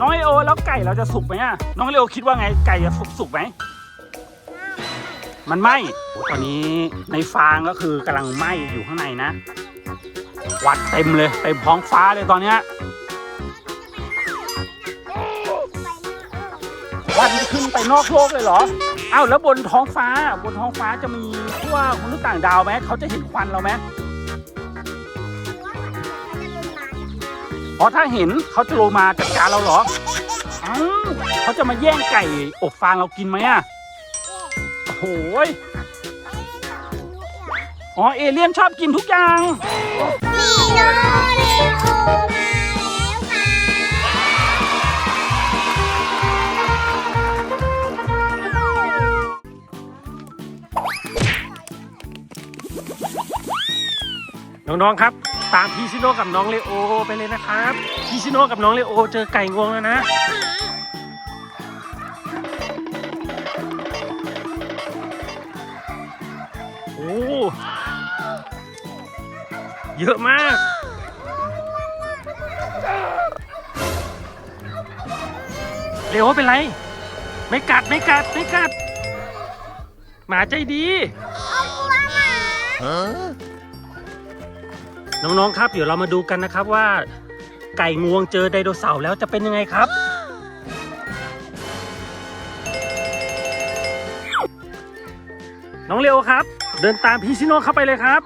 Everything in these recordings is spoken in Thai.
น้องโอแล้วไก่เราจะสุกไหมอะน้องเลโอคิดว่าไงไก่จะสุกสุกไหมมันไหมตอนนี้ในฟางก็คือกำลังไหมอยู่ข้างในนะวันเต็มเลยเต็มท้องฟ้าเลยตอนเนี้ยวันขึ้นไปนอกโลกเลยเหรออ้าวแล้วบนท้องฟ้าบนท้องฟ้าจะมีพวกมนุษย์ต่างดาวไหมเขาจะเห็นควันเราไหม อ๋อถ้าเห็นเขาจะโลมาจัดการเราเหรออ้าวเขาจะมาแย่งไก่อบฟางเรากินไหมอะโอ้โหยอ๋อเอเลี่ยนชอบกินทุกอย่าง มีโนเรโอมาแล้วค่ะน้องๆครับ ตามพี่ชิโนกับน้องเลโอไปเลยนะครับพี่ชิโนกับน้องเลโอเจอไก่งวงแล้วนะ โอ้เยอะมาก เลโอเป็นไร ไม่กัดไม่กัดไม่กัด หมาใจดี เอากลัวหมา น้องๆครับเดี๋ยวเรามาดูกันนะครับว่า ไก่งวงเจอไดโนเสาร์แล้วจะเป็นยังไงครับ น้องเลโอครับ เดินตามพี่ชิโน่เข้าไปเลยครับ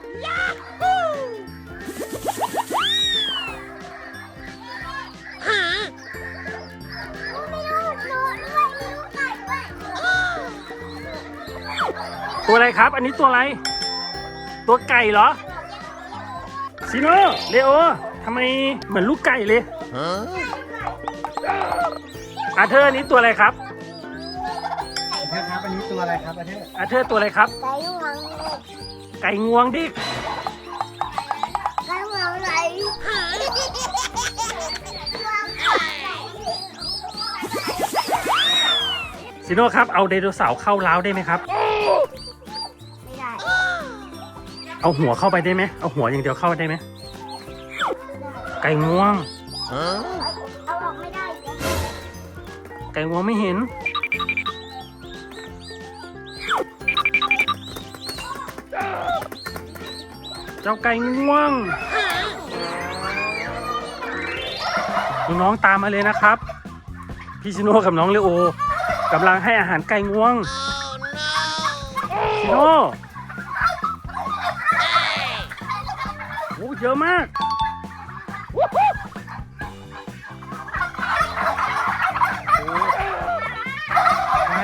ไม่รู้รู้ด้วยไม่รู้ไก่ด้วยตัวอะไรครับ อันนี้ตัวอะไร ตัวไก่เหรอ ชิโน่เลโอทำไมเหมือนลูกไก่เลยอาเธอร์อันนี้ตัวอะไรครับอาเทพครับอันนี้ตัวอะไรครับอาเทพอาเธอร์ตัวอะไรครับ ไก่หวังไก่งวงดิไก่หวังไหนชิโน่ครับเอาไดโนเสาร์เข้าเล้าได้ไหมครับ เอาหัวเข้าไปได้ไหมเอาหัวอย่างเดียวเข้าได้ไหมไก่งวง เอาออกไม่ได้เดี๋ยวไก่งวงไม่เห็น เจ้าไก่งวง น้องๆตามมาเลยนะครับ พี่ชิโน่กับน้องเลโอกำลังให้อาหารไก่งวงชิโน่ เยอะมาก ไหน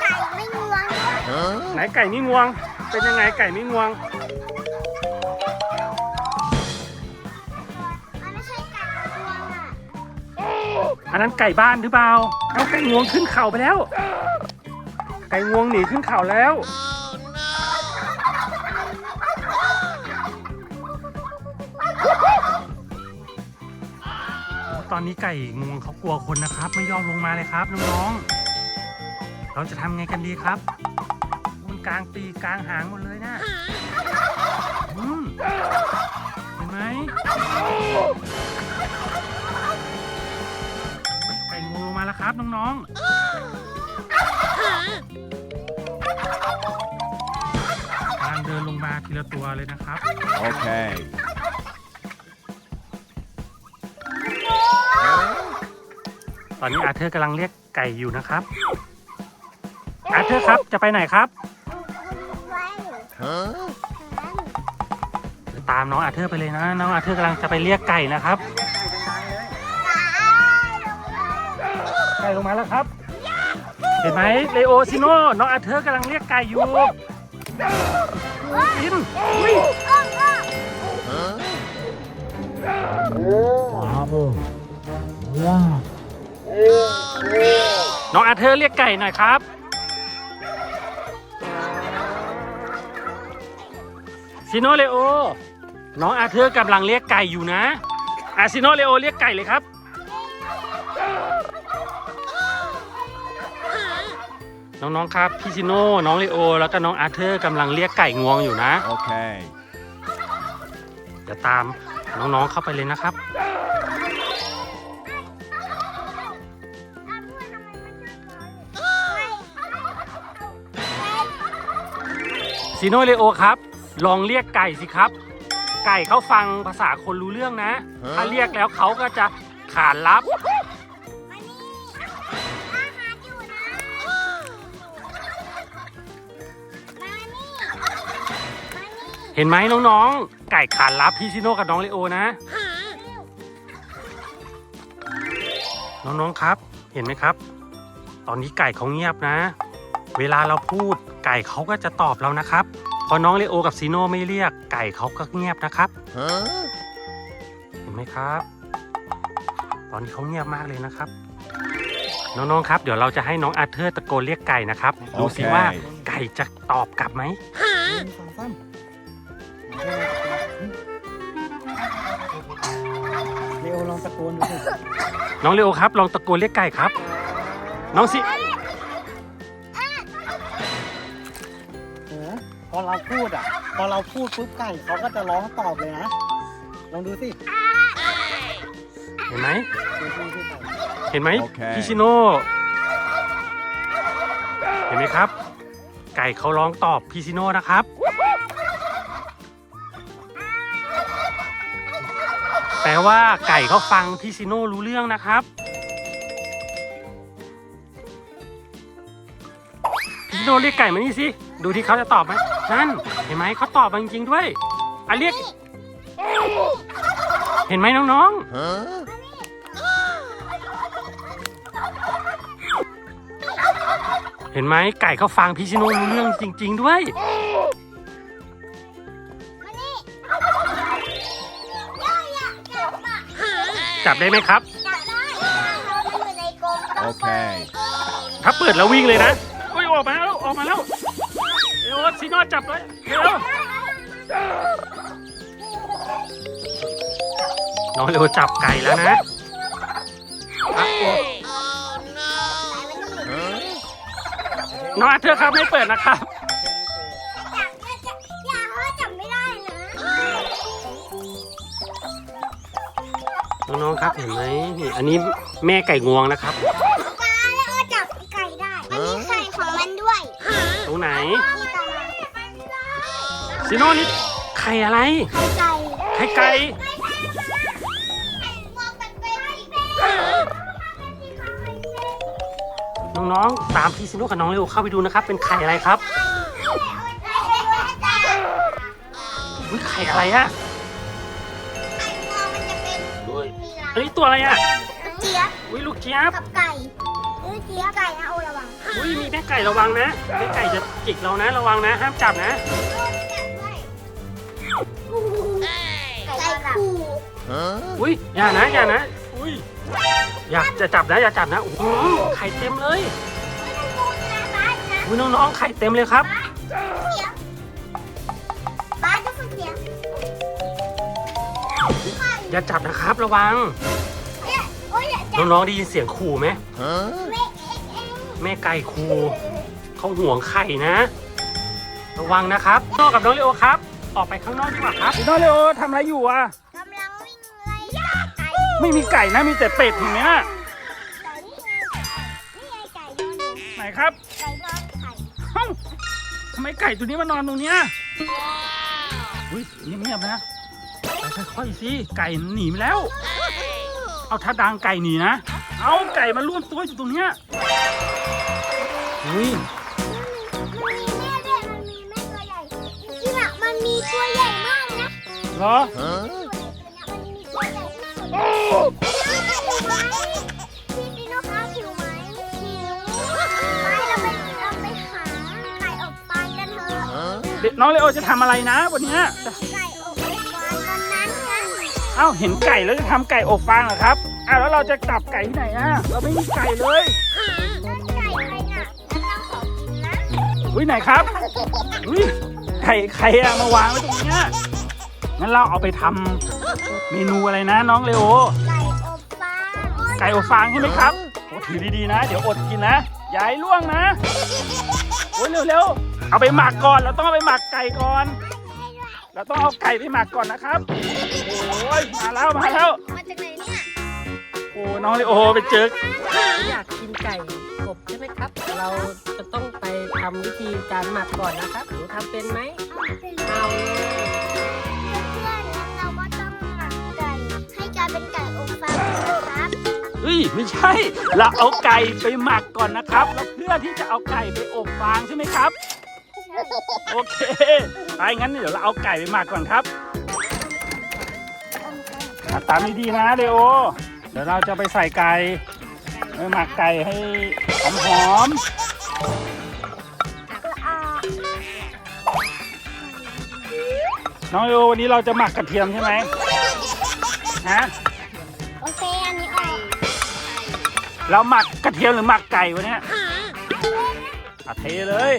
ไก่ไม่งวงไหนไก่ไม่งวง เป็นยังไงไก่ไม่งวง มันไม่ใช่ไก่งวงอะอันนั้นไก่บ้านหรือเปล่า เอาไก่งวงขึ้นเขาไปแล้ว ไก่งวงหนีขึ้นเขาแล้ว ตอนนี้ไก่งวงเขากลัวคนนะครับ ไม่ยอมลงมาเลยครับน้องๆ เราจะทำไงกันดีครับมันกลางปีกกลางหางหมดเลยนะอืมเห็นไหมไก่งูลงมาแล้วครับน้องๆกำลังเดินลงมาทีละตัวเลยนะครับ Okay. ต อนนี้อาเธอร์กำลังเรียกไก่อยู่นะครับ อาเธอร์ครับจะไปไหนครับ ตามน้องอาเธอร์ไปเลยนะ น้องอาเธอร์กำลังจะไปเรียกไก่นะครับ ไก่ลงมาแล้วครับ เห็นไหมเลโอซิโน่น้องอาเธอร์กำลังเรียกไก่อยู่กินอุ้ย Huh? น้องอาเธอร์เรียกไก่หน่อยครับ ซิโนเลโอ น้องอาเธอร์กำลังเรียกไก่อยู่นะอาซิโนเลโอเรียกไก่เลยครับ น้องๆครับพี่ซิโน่น้องเลโอ แล้วก็น้องอาเธอร์กำลังเรียกไก่งวงอยู่นะ Okay. เดี๋ยวตามน้องๆเข้าไปเลยนะครับ ซีโนเลโอครับ ลองเรียกไก่สิครับ ไก่เขาฟังภาษาคนรู้เรื่องนะ ถ้าเรียกแล้วเขาก็จะขานรับมานี่อาหารอยู่นะมานี่มานี่เห็นไหมน้องๆ ไก่ขานรับพี่ซิโนกับน้องเลโอนะ น้องๆครับ เห็นไหมครับ ตอนนี้ไก่เขาเงียบนะ เวลาเราพูด ไก่เขาก็จะตอบเรานะครับ พอน้องเลโอกับซีโนไม่เรียก ไก่เขาก็เงียบนะครับ Huh? เห็นไหมครับ ตอนนี้เขาเงียบมากเลยนะครับ น้องๆครับ เดี๋ยวเราจะให้น้องอาร์เธอร์ตะโกนเรียกไก่นะครับ ดูสิว่าไก่จะตอบกลับไหมหนึ่งสองสามเร็วลองตะโกนดูสิน้องเลโอครับ ลองตะโกนเรียกไก่ครับ น้องซิ อพอเราพูดอะ พอเราพูดปุ๊บไก่เขาก็จะร้องตอบเลยนะ ลองดูสิเห็นไหม ดูสิสิไก่เห็นไหมโอเคพี่ชิโน่เห็นไหมครับ ไก่เขาร้องตอบพี่ชิโน่นะครับ แปลว่าไก่เขาฟังพี่ชิโน่รู้เรื่องนะครับพี่ชิโน่เรียกไก่มานี่สิ ดูที่เขาจะตอบไหม นั่นเห็นไหมเขาตอบมาจริงๆด้วยอะเรียก เห็นไหมน้องๆ Huh? เห็นไหมไก่เขาฟังพี่ชิโน่รู้เรื่องจริง ๆ ด้วยมานี่ย่าอย่าจับอะจับได้ไหมครับจับได้เราอยู่ในกรงต้องโอเคถ้าเปิดแล้ววิ่งเลยนะโอ้ยออกมาแล้วออกมาแล้ว เร็วชิโน่จับเลยเร็วน้องเร็วจับไก่แล้วนะอะโอ้ Huh? น้องอาเธอร์ครับไม่เปิดนะครับจับจับอย่าเพราะจับไม่ได้นะน้องๆครับเห็นไหมนี่อันนี้แม่ไก่งวงนะครับปลาแล้วเอาจับไก่ได้มันมีไข่ของมันด้วยตรงไหน มี ตามันชิโน่นี่ไข่อะไรไข่ไก่ไข่ไก่บอกเป็นไปให้แม่น้องๆตามพี่ชิโน่กับน้องเร็วเข้าไปดูนะครับ เป็นไข่อะไรครับอุ้ยไข่อะไรอะมันจะเป็นอุ้ยมีลาอันนี้ตัวอะไรอะเจี๊ยบอุ้ยลูกเจี๊ยบกับไก่เออเจี๊ยบไก่นะโอระวังอุ้ยมีแม่ไก่ระวังนะแม่ไก่จะจิกเรานะ ระวังนะ ห้ามจับนะ อุ้ยอย่านะอย่านะอุ้ยอย่าจะจับนะอย่าจับนะโอ้โหไข่เต็มเลยอุ้ยน้องๆไข่เต็มเลยครับบ้านจะฝึกเสียงอย่าจับนะครับระวังเนี่ยโอ้ยอย่าจับน้องๆได้ยินเสียงขู่ไหม Huh? เล็กเองเองแม่ไก่ขู่เขาห่วงไข่นะ ระวังนะครับโนกับน้องเลโอครับ ออกไปข้างนอกดีกว่าครับน้องเลโอทำอะไรอยู่อะ ไก่ไม่มีไก่นะมีแต่เป็ดเห็นไหมน่ะไก่นี่ไงนี่ไงไก่นอนอยู่ไหนครับไก่นอนไข่เอ้าทำไมไก่ตัวนี้มานอนตรงเนี้ยอุ้ยเงียบๆนะไปค่อยๆสิไก่หนีไปแล้ว เอาถ้าดังไก่หนีนะ เอาไก่มาร่วมตัวอยู่ตรงเนี้ยอุ้ยมันมีแม่ด้วยมันมีแม่ตัวใหญ่จริงๆอะมันมีตัวใหญ่มากเลยนะ เหรอ พี่พี่ลูกค้าหิวไหมหิวไปเราไปเราไปหาไก่อบฟางกันเถอะ Huh? เด็กน้องเลโอจะทำอะไรนะ วันเนี้ยไก่อบฟางวันนั้นไงเอ้าเห็นไก่แล้วจะทำไก่อบฟางเหรอครับอ้าวแล้วเราจะกลับไก่ที่ไหนอะเราไม่มีไก่เลยนั่นไก่ใครน่ะนั่นเราขอกินนะ อุ้ยไหนครับอุ้ยไก่ใครอะมาวางไว้ตรงเนี้ย งั้นเราเอาไปทำเมนูอะไรนะน้องเลโอ ไก่อบฟางไก่อบฟางใช่ไหมครับโอ้ถือดีๆนะ เดี๋ยวอดกินนะอย่าให้ล่วงนะโอ้ยเร็วๆเอาไปหมักก่อนเราต้องเอาไปหมักไก่ก่อน เราต้องเอาไก่ไปหมักก่อนนะครับโอ้ยมาแล้วมาแล้วมาจากไหนเนี่ยโอ้น้องเลโอไปเจออยากกินไก่กบใช่ไหมครับ เราจะต้องไปทำวิธีการหมักก่อนนะครับหนูทำเป็นไหมเอาไปเลย ไม่ใช่ เราเอาไก่ไปหมักก่อนนะครับ แล้วเพื่อที่จะเอาไก่ไปอบฟางใช่ไหมครับ โอเคไปงั้นเดี๋ยวเราเอาไก่ไปหมักก่อนครับอะตามดีๆนะเดโอ เดี๋ยวเราจะไปใส่ไก่ไปหมักไก่ให้หอมๆน้องเดโอวันนี้เราจะหมักกระเทียมใช่ไหมฮะ เราหมักกระเทียมหรือหมักไก่วะเนี่ยอะเทเลย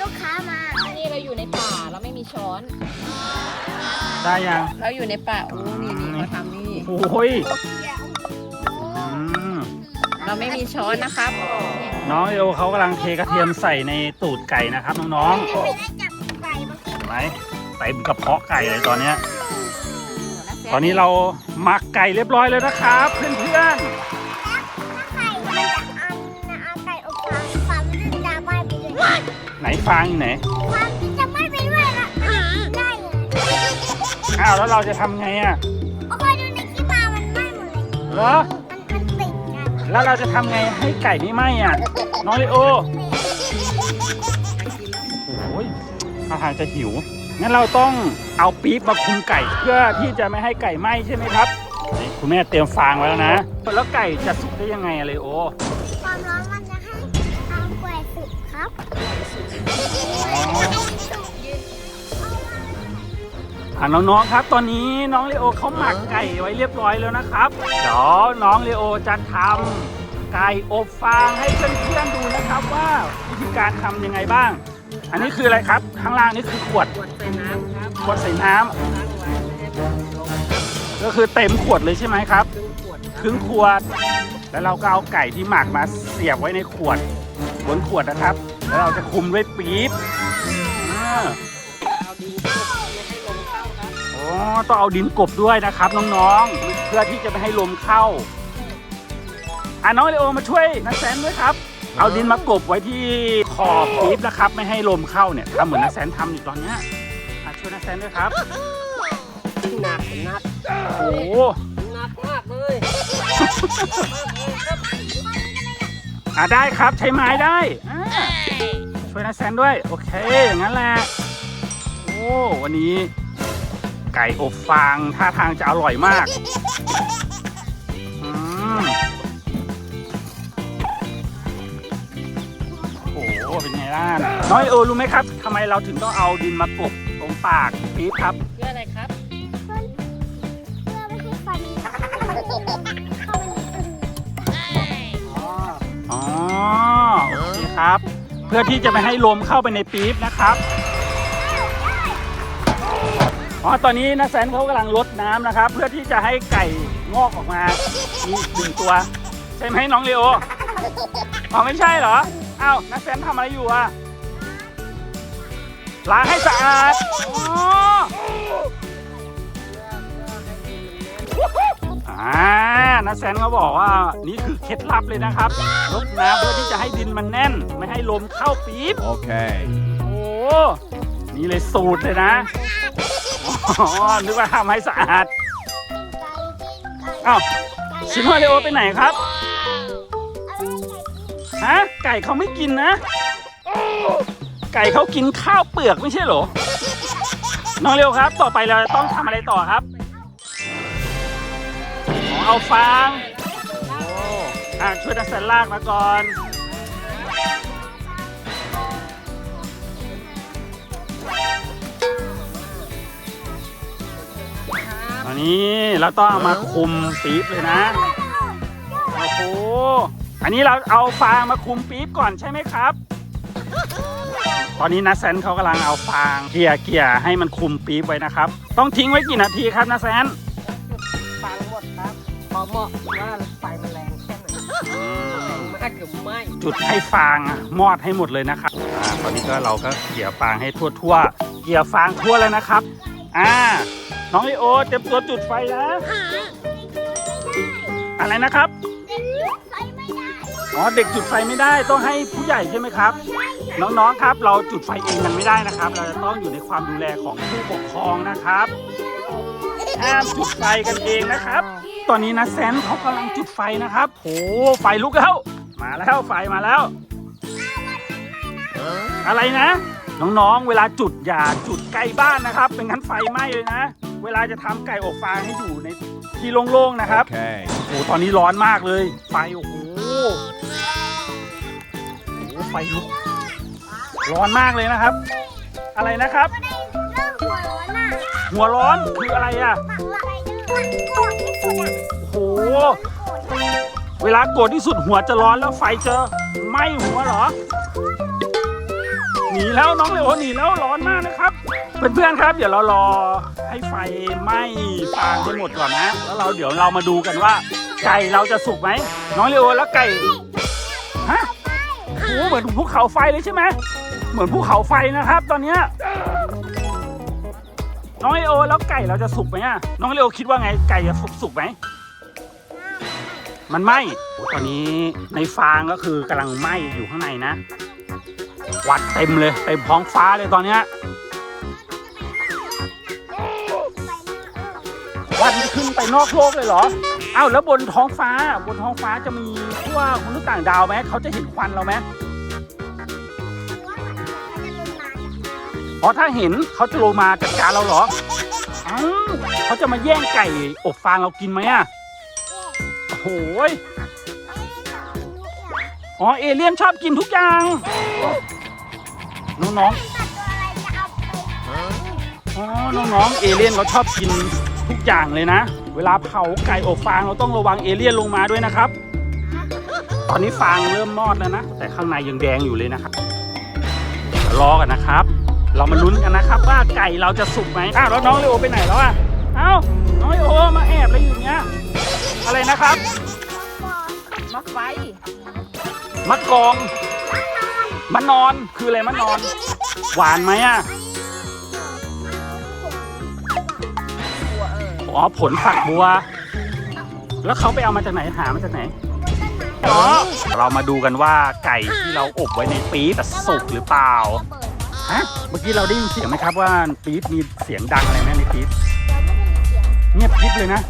ลูกค้ามานี่เราอยู่ในป่าเราไม่มีช้อน ได้ยังเราอยู่ในป่าโอ้นี่นี่เขาทำนี่ โอ้ยอืมเราไม่มีช้อนนะครับ น้องเอโอเขากำลังเทกระเทียมใส่ในตูดไก่นะครับน้องไม่ได้จับไก่มาๆเห็นไหมเต็มกระเพาะไก่เลยตอนเนี้ยต อนนี้เราหมักไก่เรียบร้อยแล้วนะครับ เพื่อนถ้าไก่มันจะอันนะเอาไก่อบฟางฟางมันจะไหม้ไปเลยๆไหนฟางอยู่ไหนฟางที่จะไหม้ไปด้วยละได้เลยอ้าวแล้วเราจะทำไงอะโอ้ยดูในคลิปมามันไหม้หมดเลยเหรอมันมันติดกันแล้วเราจะทำไงให้ไก่ไม่ไหม้อะน้องเลโอโอ้ยท่าทางจะหิว งั้นเราต้องเอาปี๊บมาคลุมไก่เพื่อที่จะไม่ให้ไก่ไหม้ใช่ไหมครับนี่คุณแม่เตรียมฟางไว้แล้วนะ แล้วไก่จะสุกได้ยังไงอะเลโอความร้อนมันจะให้เอาแกว่สุกครับอ่าน้องๆครับ ตอนนี้น้องเลโอเขาหมักไก่ไว้เรียบร้อยแล้วนะครับเดี๋ยวน้องเลโอจะทำไก่อบฟางให้เพื่อนๆดูนะครับว่าวิธีการทำยังไงบ้าง อันนี้คืออะไรครับ ข้างล่างนี่คือขวด ขวดใส่น้ำครับขวดใส่น้ำล้างไว้ไม่ให้มันลงก็คือเต็มขวดเลยใช่ไหมครับ ครึ่งขวดครับครึ่งขวด แล้วเราก็เอาไก่ที่หมักมาเสียบไว้ในขวด บนขวดนะครับ แล้วเราจะคลุมด้วยปี๊บอ่าเอาดินกลบไม่ให้ลมเข้าครับอ๋อต้องเอาดินกลบด้วยนะครับน้องๆ เพื่อที่จะไม่ให้ลมเข้า อะน้องเลโอมาช่วยนักแซนด้วยครับ เอาดินมากลบไว้ที่ขอบปี๊บนะครับ ไม่ให้ลมเข้าเนี่ยทำเหมือนนักแซนทำอยู่ตอนเนี้ยอะช่วยนักแซนด้วยครับ หนักหนักโอ้โหหนักมากเลยอะได้ครับใช้ไม้ได้อ่าช่วยนักแซนด้วย โอเค อย่างนั้นแหละโอ้วันนี้ ไก่อบฟางท่าทางจะอร่อยมากอืม โอ้โหเป็นไงล่ะน้อยเออรู้ไหมครับทำไมเราถึงต้องเอาดินมากบตรงปากปี๊บครับเพื่ออะไรครับเพื่อไม่ให้ฟันเข้าไปในตึงอ๋อโอเคครับ เพื่อที่จะไม่ให้ลมเข้าไปในปี๊บนะครับอ๋อตอนนี้นะแซนเขากำลังลดน้ำนะครับ เพื่อที่จะให้ไก่งอกออกมามีหนึ่งตัว ใช่ไหมน้องเลโออ๋อไม่ใช่เหรอ อ้าวนักแซนทำอะไรอยู่อะล้างให้สะอาดอ๋ออ่านาแซนเขาบอกว่านี่คือเคล็ดลับเลยนะครับลดน้ำเพื่อที่จะให้ดินมันแน่น ไม่ให้ลมเข้าปี๊บ Okay. โอ้นี่เลยสูตรเลยนะ อ๋อ นึกว่าทำให้สะอาด อ้าวชิโนเลโอไปไหนครับ ฮะ ไก่เขาไม่กินนะ ไก่เขากินข้าวเปลือกไม่ใช่เหรอ น้องเร็วครับ ต่อไปเราต้องทำอะไรต่อครับอ๋อเอาฟางอะช่วยนักแสนลากมาก่อน อันนี้เราต้องเอามาคุมปี๊บเลยนะ โอ้โห อันนี้เราเอาฟางมาคุมปี๊บก่อนใช่ไหมครับ ตอนนี้นาแซนเขากำลังเอาฟางเกี่ยเกี่ยให้มันคุมปี๊บไว้นะครับ ต้องทิ้งไว้กี่นาทีครับนาแซนฟังหมดครับพอเหมาะว่าไฟมันแรงแค่ไหนแรงมากเกือบไหม้จุดให้ฟางอะมอดให้หมดเลยนะครับอ่าตอนนี้ก็เราก็เกี่ยฟางให้ทั่วทั่วๆเกี่ยฟางทั่วแล้วนะครับ อ่า น้องลิโอเตรียมตัวจุดไฟนะ อะไรนะครับ อ๋อเด็กจุดไฟไม่ได้ต้องให้ผู้ใหญ่ใช่ไหมครับ น้องๆครับเราจุดไฟเองกันไม่ได้นะครับ เราจะต้องอยู่ในความดูแลของผู้ปกครองนะครับห้ามจุดไฟกันเองนะครับ ตอนนี้นะแซนเขากำลังจุดไฟนะครับโอ้ไฟลุกแล้วมาแล้วไฟมาแล้ว อะไรนะ น้องๆ เวลาจุดอย่าจุดใกล้บ้านนะครับเป็นงั้นไฟไหม้เลยนะ เวลาจะทำไก่อบฟางให้อยู่ในที่โล่งๆนะครับ Okay. โอ้โหตอนนี้ร้อนมากเลยไฟโอ้โหโอ้โหไฟลุก ร้อนมากเลยนะครับ อะไรนะครับ ก็ได้เรื่องหัวร้อนอะหัวร้อนคืออะไรอะปักอะไรด้วยโกรธที่สุดอะโอ้โหเวลาโกรธที่สุดหัวจะร้อนแล้วไฟจะไหม้หัวเหรอ หนีแล้วน้องเลโอหนีแล้วร้อนมากนะครับ เพื่อนๆครับ เดี๋ยวเรารอให้ไฟไหม้ฟางให้หมดก่อนนะ แล้วเราเดี๋ยวเรามาดูกันว่า ไก่เราจะสุกไหมน้องเลโอแล้วไก่ เหมือนภูเขาไฟเลยใช่ไหมเหมือนภูเขาไฟนะครับ ตอนเนี้ยน้องเลโอแล้วไก่เราจะสุกไหมอะน้องเลโอคิดว่าไงไก่จะสุกไหมมันไหมโอ้ตอนนี้ในฟางก็คือกำลังไหมอยู่ข้างในนะวัดเต็มเลยเต็มท้องฟ้าเลยตอนเนี้ยวันขึ้นไปนอกโลกเลยเหรออ้าวแล้วบนท้องฟ้าบนท้องฟ้าจะมีพวกมนุษย์ต่างดาวไหมเขาจะเห็นควันเราไหม อ๋อถ้าเห็นเขาจะลงมาจัดการเราเหรออ้าวเขาจะมาแย่งไก่อบฟางเรากินไหมอะโอ้โหยอ๋อเอเลี่ยนชอบกินทุกอย่างน้องๆอ๋อน้องๆเอเลี่ยนเขาชอบกินทุกอย่างเลยนะ เวลาเผาไก่อบฟางเราต้องระวังเอเลี่ยนลงมาด้วยนะครับ ตอนนี้ฟางเริ่มมอดแล้วนะ แต่ข้างในยังแดงอยู่เลยนะครับเดี๋ยวรอกันนะครับ เรามาลุ้นกันนะครับว่าไก่เราจะสุกไหมอ้าวแล้วน้องเลโอไปไหนแล้วอะเอ้าน้องเลโอมาแอบอะไรอยู่เนี้ยอะไรนะครับมักไฟมะกองมะนอนคืออะไรมะนอน หวานไหมอะอ๋อผลผักบัว แล้วเขาไปเอามาจากไหนหามาจากไหนอ๋อเรามาดูกันว่าไก่ที่เราอบไว้ในปี๊บจะสุกหรือเปล่า ฮะ เมื่อกี้เราได้ยินเสียงไหมครับว่าปี๊บมีเสียงดังอะไรไหมในปี๊บเราไม่ได้ยินเสียงเงียบกริบเลยนะ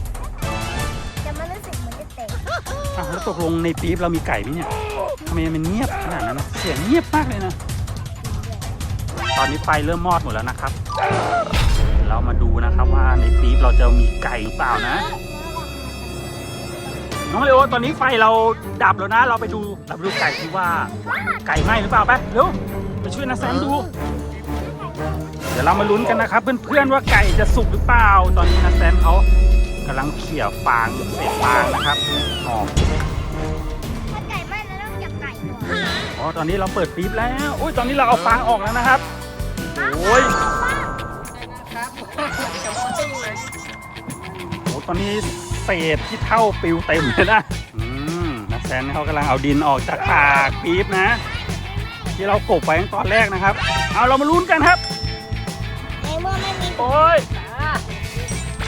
แต่มันรู้สึกเหมือนจะเตะอ้าวแล้วตกลงในปี๊บเรามีไก่ไหมเนี่ยทำไมมันเงียบขนาดนั้นนะเสียงเงียบมากเลยนะ ตอนนี้ไฟเริ่มมอดหมดแล้วนะครับ เรามาดูนะครับว่าในปี๊บเราจะมีไก่หรือเปล่านะ น้องเลโอตอนนี้ไฟเราดับแล้วนะ เราไปดูเราไปดูไก่ที่ว่าไก่ไหม้หรือเปล่าไปเร็ว ไปช่วยนาแซมดู เดี๋ยวเรามาลุ้นกันนะครับ เพื่อนๆว่าไก่จะสุกหรือเปล่า ตอนนี้นาแซมเขากำลังเขี่ยฟางเศษฟางนะครับออกถ้าไก่ไหม้แล้วต้องจับไก่ก่อนอ๋อตอนนี้เราเปิดปี๊บแล้วโอ้ยตอนนี้เราเอาฟางออกแล้วนะครับโอ้ยครับจะมาให้ไหมโอ้ตอนนี้เศษที่เท่าปิวเต็มเลยนะอืมนักแซนเขากำลังเอาดินออกจากปากปี๊บนะ ที่เรากบไว้ตั้งตอนแรกนะครับ เอาเรามาลุ้นกันครับ ในเมื่อไม่มีโอ้ยอ่า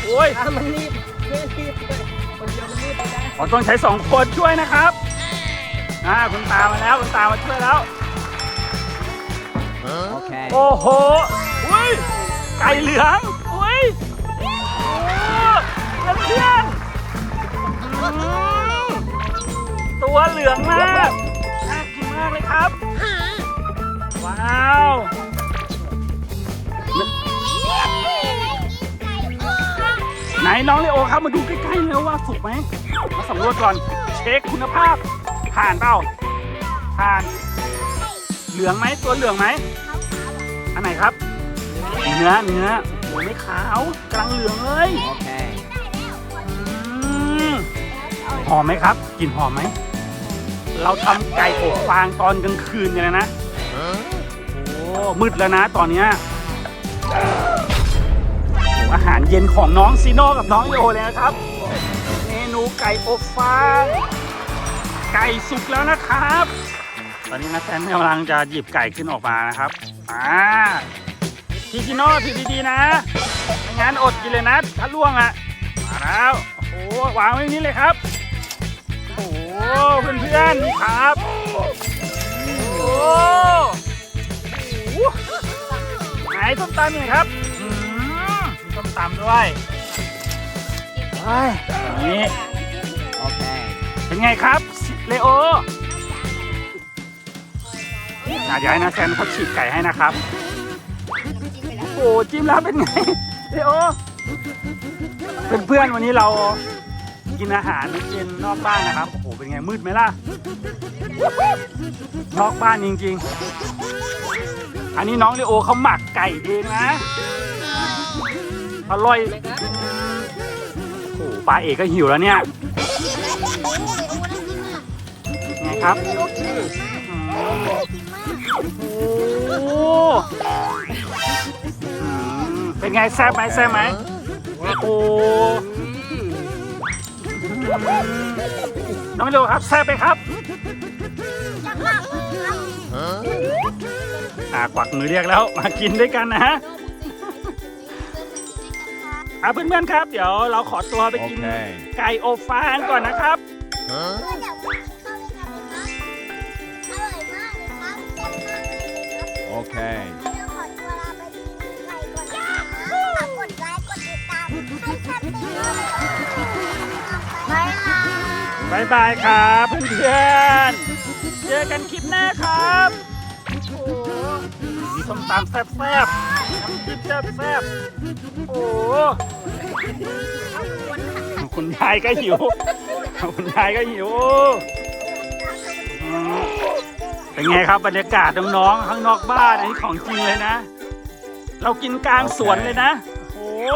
โอ้ยอ่ามันรีบเร่รีบเลยคนเดียวมันรีบไปได้อ๋อต้องใช้สองคนช่วยนะครับ อ่าคุณตามาแล้วคุณตามาช่วยแล้ว Okay. โอ้โห อุ้ย ไก่เหลือง อุ้ยโอ้เพื่อนเพื่อนๆอืมตัวเหลืองมาก น่ากินมากเลยครับ ว้าวไหนน้องเลโอครับมาดูใกล้ๆแล้วว่าสุกไหมมาสำรวจก่อนเช็คคุณภาพ ผ่านเปล่าผ่าน เหลืองไหมตัวเหลืองไหมอันไหนครับ เนื้อเนื้อโอ้ยไม่ขาวกลางเหลืองเลย Okay. อืมหอมไหมครับกลิ่นหอมไหมเราทำไก่อบฟางตอนกลางคืนกันเลยนะโอ้ มืดแล้วนะตอนเนี้ยอาหารเย็นของน้องซีโน่กับน้องโยเลยนะครับ เมนูไก่อบฟางไก่สุกแล้วนะครับ ตอนนี้นะแซมกำลังจะหยิบไก่ขึ้นออกมานะครับอ่าพี่ชิโน่ถือดีๆนะไม่งั้นอดกินเลยนะถ้าล่วงอะมาแล้วโอ้โหวางไว้นี่เลยครับโอ้โหเพื่อนๆนี่ครับโอ้ ไหนส้มตำเนี่ยครับอืมมีส้มตำด้วยไปอย่างนี้โอเค เป็นไงครับเลโออะเดี๋ยวให้นะแซนเขาฉีกไก่ให้นะครับ โอ้จิ้มแล้วเป็นไงเลโอเป็นเพื่อนวันนี้เรากินอาหารเย็นนอกบ้านนะครับ โอ้โห เป็นไงมืดไหมล่ะ นอกบ้านจริงๆ อันนี้น้องเลโอเขาหมักไก่เองนะ อร่อย โอ้โหปลาเอกก็หิวแล้วเนี่ย ไงครับ โอ้อืมเป็นไงแซ่บไหมแซ่บไหมโอ้โหน้องเลโอครับแซ่บไหมครับ Huh? อ่ากวักมือเรียกแล้วมากินด้วยกันนะฮะอะเพื่อนๆครับ เดี๋ยวเราขอตัวไปกิน Okay. ไก่อบฟางก่อนนะครับ Huh? เดี๋ยวเข้าไปกันนะครับอร่อยมากเลยครับแซ่บมากเลยครับ Okay. เดี๋ยวขอตัวลาไปกินไก่ก่อนนะครับฝากกดไลค์กดติดตามให้แซ่บเต็มเลยบายค่ะบายบายครับเพื่อนๆเจอกันคลิปหน้าครับโอ้โหมี ส้มตำแซ่บๆน้ำจิ้มแซ่บๆโอ้โหคุณยายก็หิว คุณยายก็หิว เป็นไงครับบรรยากาศน้องๆข้างนอกบ้านอันนี้ของจริงเลยนะ เรากินกลางสวนเลยนะ โอ้โห